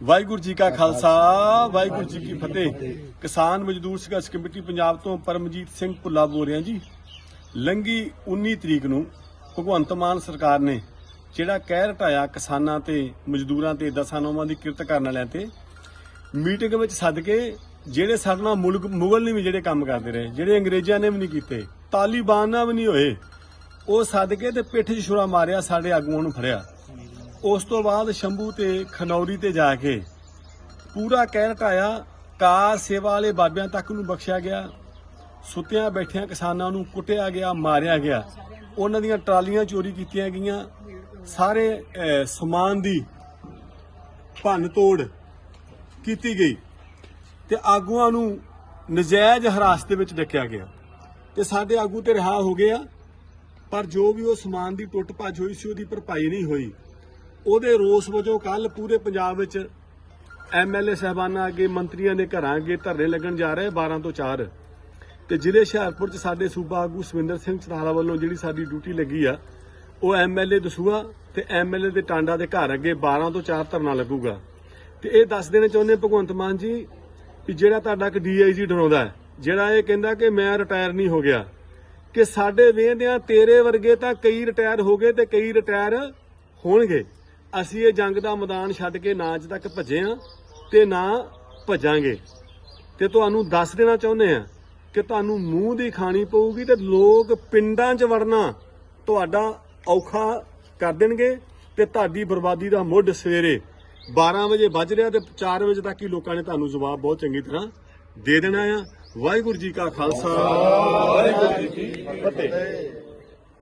ਵਾਹਿਗੁਰੂ ਜੀ ਕਾ ਖਾਲਸਾ ਵਾਹਿਗੁਰੂ ਜੀ ਕੀ ਫਤਿਹ। ਕਿਸਾਨ ਮਜ਼ਦੂਰ ਸੰਘਰਸ਼ ਕਮੇਟੀ ਪੰਜਾਬ ਤੋਂ ਪਰਮਜੀਤ ਸਿੰਘ ਭੁੱਲਾ ਬੋਲ ਰਿਹਾ ਜੀ। ਲੰਗੀ 19 ਤਰੀਕ ਨੂੰ ਭਗਵੰਤ ਮਾਨ ਸਰਕਾਰ ਨੇ ਜਿਹੜਾ ਕਹਿ ਰਟਾਇਆ ਕਿਸਾਨਾਂ ਤੇ ਮਜ਼ਦੂਰਾਂ ਤੇ ਦਸਾਂ ਨੌਵਾਂ ਦੀ ਕਿਰਤ ਕਰਨ ਵਾਲਿਆਂ ਤੇ ਮੀਟਿੰਗ ਵਿੱਚ ਸੱਦ ਕੇ ਜਿਹੜੇ ਸਾਡੇ ਨਾਲ ਮੁਲਕ ਮੁਗਲ ਨੇ ਵੀ ਜਿਹੜੇ ਕੰਮ ਕਰਦੇ ਰਹੇ ਜਿਹੜੇ ਅੰਗਰੇਜ਼ਾਂ ਨੇ ਵੀ ਨਹੀਂ ਕੀਤੇ ਤਾਲੀਬਾਨ ਨਾਲ ਵੀ ਨਹੀਂ ਹੋਏ ਉਹ ਸੱਦ ਕੇ ਤੇ ਪਿੱਠ 'ਚ ਛੁਰਾ ਮਾਰਿਆ ਸਾਡੇ ਆਗੂਆਂ ਨੂੰ ਫੜਿਆ। ਉਸ ਤੋਂ ਬਾਅਦ ਸ਼ੰਭੂ ਤੇ ਖਨੌਰੀ ਤੇ ਜਾ ਕੇ ਪੂਰਾ ਕਹਿ ਰਟਾਇਆ ਕਾਰ ਸੇਵਾ ਵਾਲੇ ਬਾਬਿਆਂ ਤੱਕ ਨੂੰ ਬਖਸ਼ਿਆ ਗਿਆ। ਸੁੱਤਿਆਂ ਬੈਠਿਆਂ ਕਿਸਾਨਾਂ ਨੂੰ ਕੁੱਟਿਆ ਗਿਆ, ਮਾਰਿਆ ਗਿਆ। ਉਹਨਾਂ ਦੀਆਂ ਟਰਾਲੀਆਂ ਚੋਰੀ ਕੀਤੀਆਂ ਗਈਆਂ। ਸਾਰੇ ਸਮਾਨ ਦੀ ਭੰਨ ਤੋੜ ਕੀਤੀ ਗਈ ਤੇ ਆਗੂਆਂ ਨੂੰ ਨਜਾਇਜ਼ ਹਰਾਸਤ ਦੇ ਵਿੱਚ ਡੱਕਿਆ ਗਿਆ। ਤੇ ਸਾਡੇ ਆਗੂ ਤੇ ਰਿਹਾ ਹੋ ਗਿਆ, ਪਰ ਜੋ ਵੀ ਉਹ ਸਮਾਨ ਦੀ ਟੁੱਟ ਭੱਜ ਹੋਈ ਸੀ, ਉਹਦੀ ਭਰਪਾਈ ਨਹੀਂ ਹੋਈ। ਉਹਦੇ ਰੋਸ ਵਜੋਂ ਕੱਲ ਪੂਰੇ ਪੰਜਾਬ ਵਿੱਚ ਐਮਐਲਏ ਸਹਿਬਾਨਾਂ ਅੱਗੇ, ਮੰਤਰੀਆਂ ਦੇ ਘਰਾਂ ਅੱਗੇ ਧਰਨੇ ਲੱਗਣ ਜਾ ਰਹੇ 12 ਤੋਂ 4 ਤੇ ਜ਼ਿਲ੍ਹੇ ਹੁਸ਼ਿਆਰਪੁਰ ਚ ਸਾਡੇ ਸੂਬਾ ਆਗੂ ਸਵਿੰਦਰ ਸਿੰਘ ਚਤਾਲਾ ਵੱਲੋਂ ਜਿਹੜੀ ਸਾਡੀ ਡਿਊਟੀ ਲੱਗੀ ਆ, ਉਹ ਐਮਐਲਏ ਦਸੂਆ ਤੇ ਐਮਐਲਏ ਦੇ ਟਾਂਡਾ ਦੇ ਘਰ ਅੱਗੇ 12 ਤੋਂ 4 ਧਰਨਾ ਲੱਗੂਗਾ। ਤੇ ਇਹ ਦੱਸ ਦੇਣਾ ਚਾਹੁੰਦੇ ਭਗਵੰਤ ਮਾਨ ਜੀ ਕਿ ਜਿਹੜਾ ਤੁਹਾਡਾ ਇੱਕ ਡੀਆਈਜੀ ਡਰਾਉਂਦਾ ਹੈ, ਜਿਹੜਾ ਇਹ ਕਹਿੰਦਾ ਕਿ ਮੈਂ ਰਿਟਾਇਰ ਨਹੀਂ ਹੋ ਗਿਆ, ਕਿ ਸਾਡੇ ਵੇਂਦਿਆਂ ਤੇਰੇ ਵਰਗੇ ਤਾਂ ਕਈ ਰਿਟਾਇਰ ਹੋ ਗਏ ਤੇ ਕਈ ਰਿਟਾਇਰ ਹੋਣਗੇ। ਅਸੀਂ ਇਹ ਜੰਗ ਦਾ ਮੈਦਾਨ ਛੱਡ ਕੇ ਨਾ ਅੱਜ ਤੱਕ ਭੱਜੇ ਆ ਤੇ ਨਾ ਭੱਜਾਂਗੇ। ਤੇ ਤੁਹਾਨੂੰ ਦੱਸ ਦੇਣਾ ਚਾਹੁੰਦੇ ਆ ਕਿ ਤੁਹਾਨੂੰ ਮੂੰਹ ਦੀ ਖਾਣੀ ਪਊਗੀ ਤੇ ਲੋਕ ਪਿੰਡਾਂ 'ਚ ਵੜਨਾ ਤੁਹਾਡਾ ਔਖਾ ਕਰ ਦੇਣਗੇ ਤੇ ਤੁਹਾਡੀ ਬਰਬਾਦੀ ਦਾ ਮੁੱਢ ਸਵੇਰੇ 12 ਵਜੇ ਵੱਜ ਰਿਹਾ ਤੇ 4 ਵਜੇ ਤੱਕ ਹੀ ਲੋਕਾਂ ਨੇ ਤੁਹਾਨੂੰ ਜਵਾਬ ਬਹੁਤ ਚੰਗੀ ਤਰ੍ਹਾਂ ਦੇ ਦੇਣਾ ਆ। ਵਾਹਿਗੁਰੂ ਜੀ ਕਾ ਖਾਲਸਾ। ਵਾਹਿਗੁਰੂ ਜੀ ਕੀ ਫਤਿਹ।